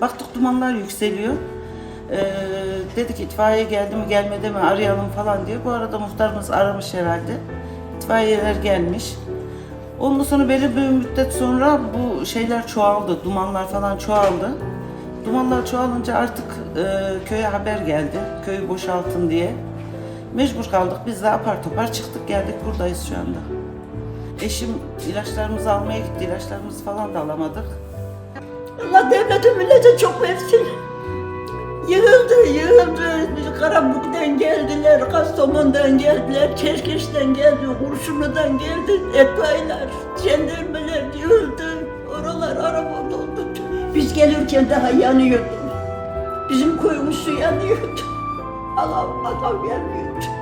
Baktık dumanlar yükseliyor. Ee, dedik itfaiye geldi mi gelmedi mi arayalım falan diye. Bu arada muhtarımız aramış herhalde. İtfaiyeler gelmiş. Ondan sonra belli bir müddet sonra bu şeyler çoğaldı, dumanlar falan çoğaldı. Dumanlar çoğalınca artık e, köye haber geldi, köyü boşaltın diye. Mecbur kaldık, biz de apar topar çıktık geldik buradayız şu anda. Eşim ilaçlarımızı almaya gitti, ilaçlarımızı falan da alamadık. Allah devlete millete çok versin. Yığıldı, yığıldı. Karabuk'tan geldiler, Kastamonu'dan geldiler, Çerkeş'ten geldi, Kurşunlu'dan geldi. Etfailer, jandarmalar yığıldı. Oralar araba doldu. Biz gelirken daha yanıyordu. Bizim su yanıyordu. Allah, Allah gelmiyordu.